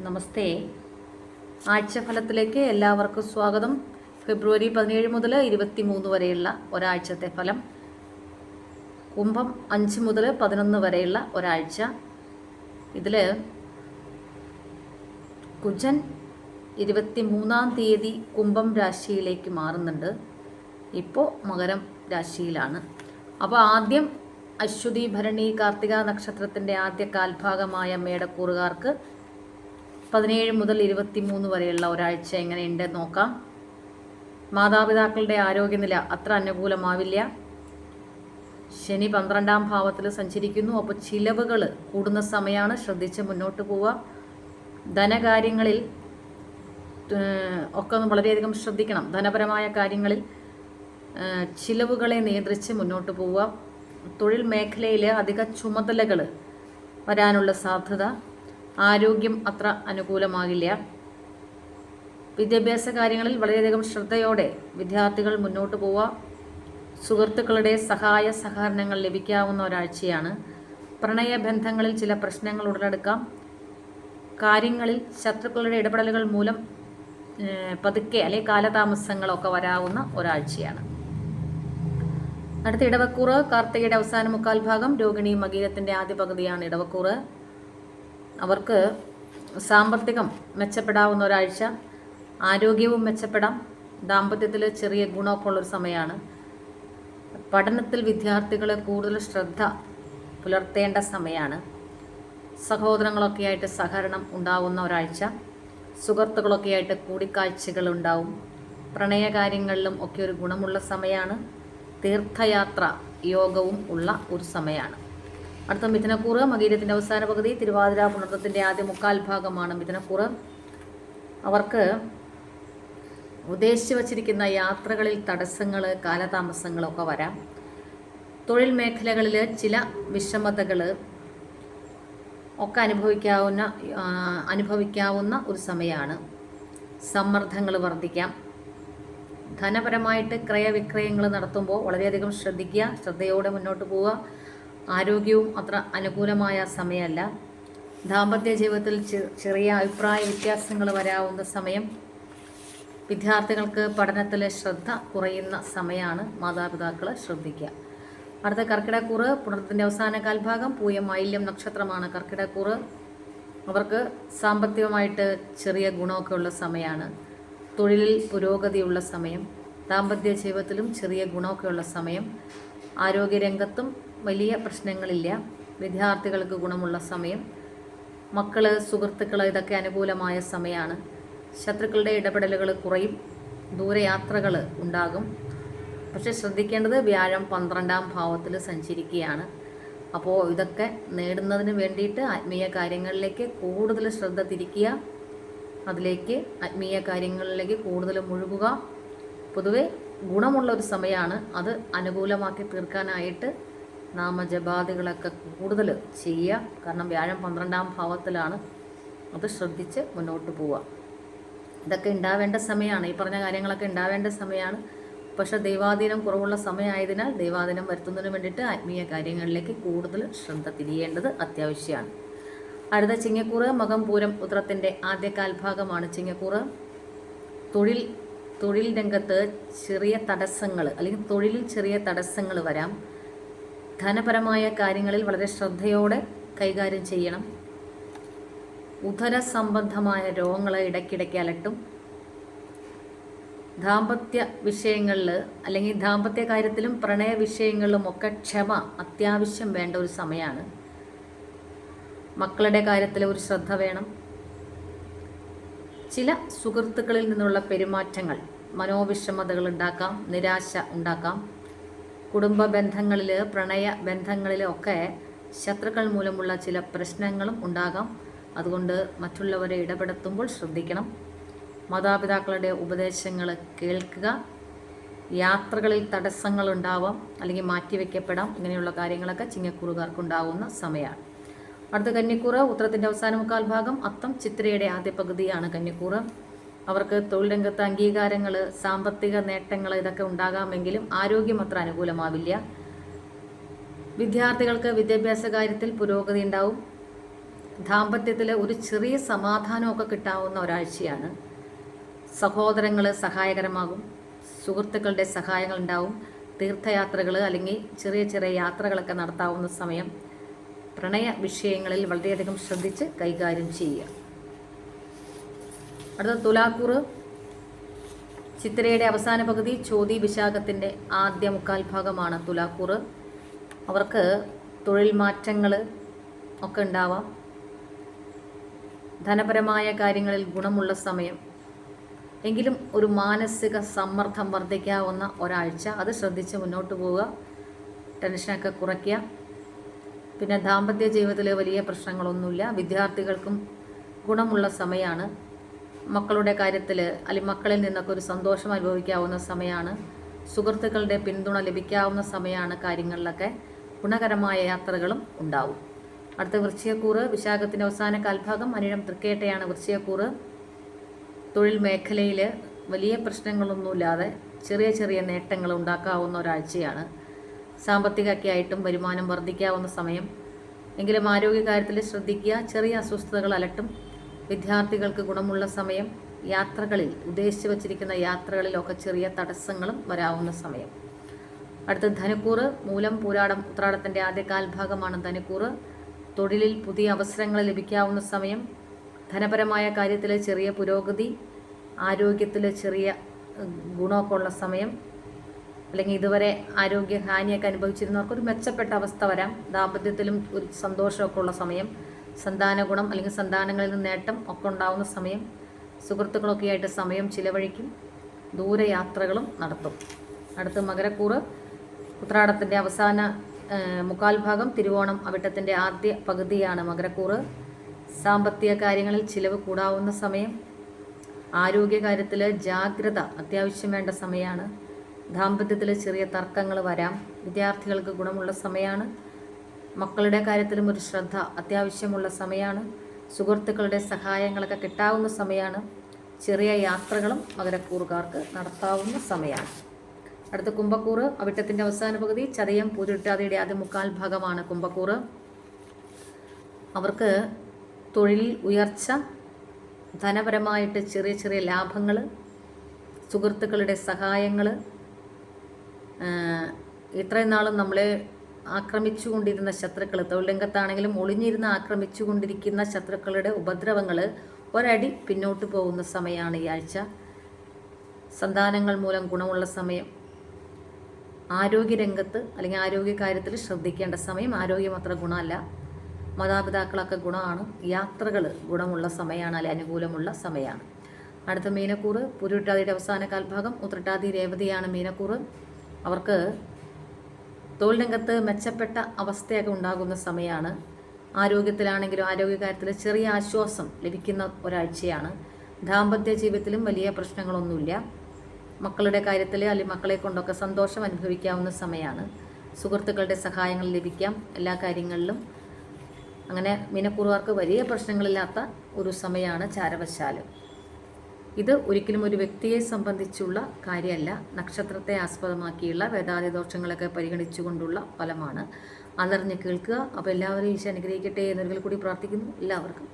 നമസ്തേ. ആഴ്ചഫലത്തിലേക്ക് എല്ലാവർക്കും സ്വാഗതം. ഫെബ്രുവരി പതിനേഴ് മുതൽ ഇരുപത്തി മൂന്ന് വരെയുള്ള ഒരാഴ്ചത്തെ ഫലം. കുംഭം അഞ്ച് മുതൽ പതിനൊന്ന് വരെയുള്ള ഒരാഴ്ച. ഇതിൽ കുജൻ ഇരുപത്തി മൂന്നാം തീയതി കുംഭം രാശിയിലേക്ക് മാറുന്നുണ്ട്. ഇപ്പോൾ മകരം രാശിയിലാണ്. അപ്പോൾ ആദ്യം അശ്വതി ഭരണി കാർത്തിക നക്ഷത്രത്തിന്റെ ആദ്യ കാൽഭാഗമായ മേടക്കൂറുകാർക്ക് പതിനേഴ് മുതൽ ഇരുപത്തി മൂന്ന് വരെയുള്ള ഒരാഴ്ച എങ്ങനെയുണ്ട് നോക്കാം. മാതാപിതാക്കളുടെ ആരോഗ്യനില അത്ര അനുകൂലമാവില്ല. ശനി പന്ത്രണ്ടാം ഭാവത്തിൽ സഞ്ചരിക്കുന്നു. അപ്പോൾ ചിലവുകൾ കൂടുന്ന സമയമാണ്. ശ്രദ്ധിച്ച് മുന്നോട്ട് പോവുക. ധനകാര്യങ്ങളിൽ ഒക്കെ വളരെയധികം ശ്രദ്ധിക്കണം. ധനപരമായ കാര്യങ്ങളിൽ ചിലവുകളെ നിയന്ത്രിച്ച് മുന്നോട്ട് പോവുക. തൊഴിൽ മേഖലയിൽ അധിക ചുമതലകൾ വരാനുള്ള സാധ്യത. ആരോഗ്യം അത്ര അനുകൂലമാകില്ല. വിദ്യാഭ്യാസ കാര്യങ്ങളിൽ വളരെയധികം ശ്രദ്ധയോടെ വിദ്യാർത്ഥികൾ മുന്നോട്ട് പോവുക. സുഹൃത്തുക്കളുടെ സഹായ സഹകരണങ്ങൾ ലഭിക്കാവുന്ന ഒരാഴ്ചയാണ്. പ്രണയബന്ധങ്ങളിൽ ചില പ്രശ്നങ്ങൾ ഉടലെടുക്കാം. കാര്യങ്ങളിൽ ശത്രുക്കളുടെ ഇടപെടലുകൾ മൂലം പതുക്കെ അല്ലെങ്കിൽ കാലതാമസങ്ങളൊക്കെ വരാവുന്ന ഒരാഴ്ചയാണ്. അടുത്ത ഇടവക്കൂറ് കാർത്തികയുടെ അവസാന മുക്കാൽ ഭാഗം രോഹിണി മകീരത്തിന്റെ ആദ്യ പകുതിയാണ് ഇടവക്കൂറ്. അവർക്ക് സാമ്പത്തികം മെച്ചപ്പെടാവുന്ന ഒരാഴ്ച ആരോഗ്യവും മെച്ചപ്പെടാം. ദാമ്പത്യത്തിൽ ചെറിയ ഗുണമൊക്കെ ഉള്ളൊരു സമയമാണ് പഠനത്തിൽ വിദ്യാർത്ഥികളെ കൂടുതൽ ശ്രദ്ധ പുലർത്തേണ്ട സമയമാണ് സഹോദരങ്ങളൊക്കെ ആയിട്ട് സഹകരണം ഉണ്ടാവുന്ന ഒരാഴ്ച സുഹൃത്തുക്കളൊക്കെ ആയിട്ട് കൂടിക്കാഴ്ചകൾ ഉണ്ടാവും. പ്രണയകാര്യങ്ങളിലും ഒക്കെ ഒരു ഗുണമുള്ള സമയമാണ് തീർത്ഥയാത്ര യോഗവും ഉള്ള ഒരു സമയമാണ് അടുത്ത മിഥുനക്കൂറ് മകീരത്തിന്റെ അവസാന പകുതി തിരുവാതിര പുണർത്തത്തിന്റെ ആദ്യ മുക്കാൽ ഭാഗമാണ് മിഥുനക്കൂറ്. അവർക്ക് ഉദ്ദേശിച്ചു വച്ചിരിക്കുന്ന യാത്രകളിൽ തടസ്സങ്ങൾ കാലതാമസങ്ങളൊക്കെ വരാം. തൊഴിൽ മേഖലകളിൽ ചില വിഷമതകൾ ഒക്കെ അനുഭവിക്കാവുന്ന അനുഭവിക്കാവുന്ന ഒരു സമയമാണ് സമ്മർദ്ദങ്ങൾ വർദ്ധിക്കാം. ധനപരമായിട്ട് ക്രയവിക്രയങ്ങൾ നടത്തുമ്പോൾ വളരെയധികം ശ്രദ്ധിക്കുക ശ്രദ്ധയോടെ മുന്നോട്ട് പോവുക. ആരോഗ്യവും അത്ര അനുകൂലമായ സമയമല്ല. ദാമ്പത്യ ജീവിതത്തിൽ ചെറിയ അഭിപ്രായ വ്യത്യാസങ്ങൾ വരാവുന്ന സമയം വിദ്യാർത്ഥികൾക്ക് പഠനത്തിലെ ശ്രദ്ധ കുറയുന്ന സമയമാണ് മാതാപിതാക്കൾ ശ്രദ്ധിക്കുക. അടുത്ത കർക്കിടക്കൂറ് പുണർത്തിന്റെ അവസാന കാൽഭാഗം പൂയം മൈല്യം നക്ഷത്രമാണ് കർക്കിടക്കൂറ് അവർക്ക് സാമ്പത്തികമായിട്ട് ചെറിയ ഗുണമൊക്കെ ഉള്ള സമയമാണ്. തൊഴിലിൽ പുരോഗതിയുള്ള സമയം ദാമ്പത്യ ജീവിതത്തിലും ചെറിയ ഗുണമൊക്കെ ഉള്ള സമയം ആരോഗ്യരംഗത്തും വലിയ പ്രശ്നങ്ങളില്ല. വിദ്യാർത്ഥികൾക്ക് ഗുണമുള്ള സമയം. മക്കൾ സുഹൃത്തുക്കൾ ഇതൊക്കെ അനുകൂലമായ സമയമാണ് ശത്രുക്കളുടെ ഇടപെടലുകൾ കുറയും. ദൂരയാത്രകൾ ഉണ്ടാകും. പക്ഷെ ശ്രദ്ധിക്കേണ്ടത് വ്യാഴം പന്ത്രണ്ടാം ഭാവത്തിൽ സഞ്ചരിക്കുകയാണ്. അപ്പോൾ ഇതൊക്കെ നേടുന്നതിന് വേണ്ടിയിട്ട് ആത്മീയ കാര്യങ്ങളിലേക്ക് കൂടുതൽ ശ്രദ്ധ തിരിക്കുക. അതിലേക്ക് ആത്മീയ കാര്യങ്ങളിലേക്ക് കൂടുതൽ മുഴുകുക. പൊതുവെ ഗുണമുള്ള ഒരു സമയമാണ് അത് അനുകൂലമാക്കി തീർക്കാനായിട്ട് നാമജപാദികളൊക്കെ കൂടുതൽ ചെയ്യുക. കാരണം വ്യാഴം പന്ത്രണ്ടാം ഭാവത്തിലാണ് അത് ശ്രദ്ധിച്ച് മുന്നോട്ട് പോവുക. ഇതൊക്കെ ഉണ്ടാവേണ്ട സമയമാണ്. ഈ പറഞ്ഞ കാര്യങ്ങളൊക്കെ ഉണ്ടാവേണ്ട സമയമാണ്. പക്ഷെ ദൈവാധീനം കുറവുള്ള സമയമായതിനാൽ ദൈവാധീനം വരുത്തുന്നതിന് വേണ്ടിയിട്ട് ആത്മീയ കാര്യങ്ങളിലേക്ക് കൂടുതൽ ശ്രദ്ധ തിരിയേണ്ടത് അത്യാവശ്യമാണ്. അടുത്ത ചിങ്ങക്കൂറ് മകം പൂരം ഉത്രത്തിന്റെ ആദ്യ കാൽഭാഗമാണ് ചിങ്ങക്കൂറ്. തൊഴിൽ തൊഴിൽ രംഗത്ത് ചെറിയ തടസ്സങ്ങൾ അല്ലെങ്കിൽ തൊഴിലിൽ ചെറിയ തടസ്സങ്ങൾ വരാം. ധനപരമായ കാര്യങ്ങളിൽ വളരെ ശ്രദ്ധയോടെ കൈകാര്യം ചെയ്യണം. ഉദര സംബന്ധമായ രോഗങ്ങൾ ഇടയ്ക്കിടയ്ക്ക് അലട്ടും. ദാമ്പത്യ വിഷയങ്ങളിൽ അല്ലെങ്കിൽ ദാമ്പത്യ കാര്യത്തിലും പ്രണയ വിഷയങ്ങളിലും ഒക്കെ ക്ഷമ അത്യാവശ്യം വേണ്ട ഒരു സമയമാണ്. മക്കളുടെ കാര്യത്തിൽ ഒരു ശ്രദ്ധ വേണം. ചില സുഹൃത്തുക്കളിൽ നിന്നുള്ള പെരുമാറ്റങ്ങൾ മനോവിഷമതകൾ ഉണ്ടാക്കാം നിരാശ ഉണ്ടാക്കാം. കുടുംബ ബന്ധങ്ങളിൽ പ്രണയ ബന്ധങ്ങളിലൊക്കെ ശത്രുക്കൾ മൂലമുള്ള ചില പ്രശ്നങ്ങളും ഉണ്ടാകാം. അതുകൊണ്ട് മറ്റുള്ളവരെ ഇടപെടുത്തുമ്പോൾ ശ്രദ്ധിക്കണം. മാതാപിതാക്കളുടെ ഉപദേശങ്ങൾ കേൾക്കുക. യാത്രകളിൽ തടസ്സങ്ങൾ ഉണ്ടാവാം അല്ലെങ്കിൽ മാറ്റിവെക്കപ്പെടാം ഇങ്ങനെയുള്ള കാര്യങ്ങളൊക്കെ ചിങ്ങക്കൂറുകാർക്കുണ്ടാവുന്ന സമയമാണ് അടുത്ത കന്നിക്കൂറ് ഉത്തരത്തിന്റെ അവസാന മുക്കാൽ ഭാഗം അത്തം ചിത്രയുടെ ആദ്യ പകുതിയാണ് കന്നിക്കൂറ്. അവർക്ക് തൊഴിൽ രംഗത്ത് അംഗീകാരങ്ങൾ സാമ്പത്തിക നേട്ടങ്ങൾ ഇതൊക്കെ ഉണ്ടാകാമെങ്കിലും ആരോഗ്യം അത്ര അനുകൂലമാവില്ല. വിദ്യാർത്ഥികൾക്ക് വിദ്യാഭ്യാസ കാര്യത്തിൽ പുരോഗതി ഉണ്ടാവും. ദാമ്പത്യത്തിൽ ഒരു ചെറിയ സമാധാനമൊക്കെ കിട്ടാവുന്ന ഒരാഴ്ചയാണ്. സഹോദരങ്ങൾ സഹായകരമാകും. സുഹൃത്തുക്കളുടെ സഹായങ്ങൾ ഉണ്ടാവും. തീർത്ഥയാത്രകൾ അല്ലെങ്കിൽ ചെറിയ ചെറിയ യാത്രകളൊക്കെ നടത്താവുന്ന സമയം പ്രണയ വിഷയങ്ങളിൽ വളരെയധികം ശ്രദ്ധിച്ച് കൈകാര്യം ചെയ്യുക. അടുത്ത തുലാക്കൂറ്. ചിത്രയുടെ അവസാന പകുതി ചോതി വിശാഖത്തിന്റെ ആദ്യ മുക്കാൽ ഭാഗമാണ് തുലാക്കൂറ്. അവർക്ക് തൊഴിൽ മാറ്റങ്ങൾ ഒക്കെ ഉണ്ടാവാം. ധനപരമായ കാര്യങ്ങളിൽ ഗുണമുള്ള സമയം. എങ്കിലും ഒരു മാനസിക സമ്മർദ്ദം വർദ്ധിക്കാവുന്ന ഒരാഴ്ച. അത് ശ്രദ്ധിച്ച് മുന്നോട്ട് പോവുക. ടെൻഷനൊക്കെ കുറയ്ക്കുക. പിന്നെ ദാമ്പത്യ ജീവിതത്തിലെ വലിയ പ്രശ്നങ്ങളൊന്നുമില്ല. വിദ്യാർത്ഥികൾക്കും ഗുണമുള്ള സമയമാണ് മക്കളുടെ കാര്യത്തിൽ അല്ലെങ്കിൽ മക്കളിൽ നിന്നൊക്കെ ഒരു സന്തോഷം അനുഭവിക്കാവുന്ന സമയമാണ് സുഹൃത്തുക്കളുടെ പിന്തുണ ലഭിക്കാവുന്ന സമയമാണ് കാര്യങ്ങളിലൊക്കെ ഗുണകരമായ യാത്രകളും ഉണ്ടാവും. അടുത്ത വൃശ്ചികക്കൂറ് വിശാഖത്തിന്റെ അവസാന കാൽഭാഗം അനിഴം തൃക്കേട്ടയാണ് വൃശ്ചികക്കൂറ്. തൊഴിൽ മേഖലയിൽ വലിയ പ്രശ്നങ്ങളൊന്നുമില്ലാതെ ചെറിയ ചെറിയ നേട്ടങ്ങൾ ഉണ്ടാക്കാവുന്ന ഒരാഴ്ചയാണ്. സാമ്പത്തികമൊക്കെ ആയിട്ടും വരുമാനം വർദ്ധിക്കാവുന്ന സമയം. എങ്കിലും ആരോഗ്യകാര്യത്തിൽ ശ്രദ്ധിക്കുക ചെറിയ അസ്വസ്ഥതകൾ അലട്ടും വിദ്യാർത്ഥികൾക്ക് ഗുണമുള്ള സമയം യാത്രകളിൽ ഉദ്ദേശിച്ചു വച്ചിരിക്കുന്ന യാത്രകളിലൊക്കെ ചെറിയ തടസ്സങ്ങളും വരാവുന്ന സമയം. അടുത്ത ധനുക്കൂറ് മൂലം പൂരാടം ഉത്രാടത്തിന്റെ ആദ്യ കാൽഭാഗമാണ് ധനുക്കൂറ്. തൊഴിലിൽ പുതിയ അവസരങ്ങൾ ലഭിക്കാവുന്ന സമയം ധനപരമായ കാര്യത്തിൽ ചെറിയ പുരോഗതി ആരോഗ്യത്തിലെ ചെറിയ ഗുണമൊക്കെ ഉള്ള സമയം അല്ലെങ്കിൽ ഇതുവരെ ആരോഗ്യഹാനിയൊക്കെ അനുഭവിച്ചിരുന്നവർക്ക് ഒരു മെച്ചപ്പെട്ട അവസ്ഥ വരാം ദാമ്പത്യത്തിലും ഒരു സന്തോഷമൊക്കെ ഉള്ള സമയം. സന്താന ഗുണം അല്ലെങ്കിൽ സന്താനങ്ങളിൽ നിന്ന് നേട്ടം ഒക്കെ ഉണ്ടാവുന്ന സമയം സുഹൃത്തുക്കളൊക്കെ ആയിട്ട് സമയം ചിലവഴിക്കും ദൂരയാത്രകളും നടത്തും. അടുത്ത് മകരക്കൂറ് ഉത്രാടത്തിന്റെ അവസാന മുക്കാൽ ഭാഗം തിരുവോണം അവിട്ടത്തിന്റെ ആദ്യ പകുതിയാണ് മകരക്കൂറ്. സാമ്പത്തിക കാര്യങ്ങളിൽ ചിലവ് കൂടാവുന്ന സമയം ആരോഗ്യകാര്യത്തിൽ ജാഗ്രത അത്യാവശ്യം വേണ്ട സമയമാണ്. ദാമ്പത്യത്തിൽ ചെറിയ തർക്കങ്ങൾ വരാം. വിദ്യാർത്ഥികൾക്ക് ഗുണമുള്ള സമയമാണ്. മക്കളുടെ കാര്യത്തിലും ഒരു ശ്രദ്ധ അത്യാവശ്യമുള്ള സമയമാണ്. സുഹൃത്തുക്കളുടെ സഹായങ്ങളൊക്കെ കിട്ടാവുന്ന സമയമാണ്. ചെറിയ യാത്രകളും മകരക്കൂറുകാർക്ക് നടത്താവുന്ന സമയമാണ്. അടുത്ത കുംഭക്കൂറ് അവിട്ടത്തിന്റെ അവസാന പകുതി ചതയം പൂരിട്ടാതിയുടെ ആദ്യ മുക്കാൽ ഭാഗമാണ് കുംഭക്കൂറ്. അവർക്ക് തൊഴിൽ ഉയർച്ച ധനപരമായിട്ട് ചെറിയ ചെറിയ ലാഭങ്ങൾ സുഹൃത്തുക്കളുടെ സഹായങ്ങൾ ഇത്രയും നാളും നമ്മളെ ആക്രമിച്ചുകൊണ്ടിരുന്ന ശത്രുക്കൾ തൊഴിലംഗത്താണെങ്കിലും ഒളിഞ്ഞിരുന്ന് ആക്രമിച്ചുകൊണ്ടിരിക്കുന്ന ശത്രുക്കളുടെ ഉപദ്രവങ്ങൾ ഒരടി പിന്നോട്ട് പോകുന്ന സമയമാണ് ഈ ആഴ്ച. സന്താനങ്ങൾ മൂലം ഗുണമുള്ള സമയം. ആരോഗ്യരംഗത്ത് അല്ലെങ്കിൽ ആരോഗ്യകാര്യത്തിൽ ശ്രദ്ധിക്കേണ്ട സമയം ആരോഗ്യം അത്ര ഗുണമല്ല. മാതാപിതാക്കളൊക്കെ ഗുണമാണ്. യാത്രകൾ ഗുണമുള്ള സമയമാണ് അല്ലെ അനുകൂലമുള്ള സമയമാണ്. അടുത്ത മീനക്കൂറ് പുരുട്ടാതിയുടെ അവസാന കാൽഭാഗം ഉത്രട്ടാതി രേവതിയാണ് മീനക്കൂറ്. അവർക്ക് തൊഴിൽ രംഗത്ത് മെച്ചപ്പെട്ട അവസ്ഥയൊക്കെ ഉണ്ടാകുന്ന സമയമാണ് ആരോഗ്യത്തിലാണെങ്കിലും ആരോഗ്യകാര്യത്തിൽ ചെറിയ ആശ്വാസം ലഭിക്കുന്ന ഒരാഴ്ചയാണ്. ദാമ്പത്യ ജീവിതത്തിലും വലിയ പ്രശ്നങ്ങളൊന്നുമില്ല. മക്കളുടെ കാര്യത്തിൽ അല്ലെങ്കിൽ മക്കളെ കൊണ്ടൊക്കെ സന്തോഷം അനുഭവിക്കാവുന്ന സമയമാണ് സുഹൃത്തുക്കളുടെ സഹായങ്ങൾ ലഭിക്കാം. എല്ലാ കാര്യങ്ങളിലും അങ്ങനെ മീനക്കൂറുകാർക്ക് വലിയ പ്രശ്നങ്ങളില്ലാത്ത ഒരു സമയമാണ് ചാരവശാൽ. ഇത് ഒരിക്കലും ഒരു വ്യക്തിയെ സംബന്ധിച്ചുള്ള കാര്യമല്ല. നക്ഷത്രത്തെ ആസ്പദമാക്കിയുള്ള വേദാതി ദോഷങ്ങളൊക്കെ പരിഗണിച്ചുകൊണ്ടുള്ള ഫലമാണ്. അതറിഞ്ഞ് കേൾക്കുക. അപ്പോൾ എല്ലാവരും ഈശോ അനുഗ്രഹിക്കട്ടെ എന്നൊരിക്കൽ കൂടി പ്രാർത്ഥിക്കുന്നു. എല്ലാവർക്കും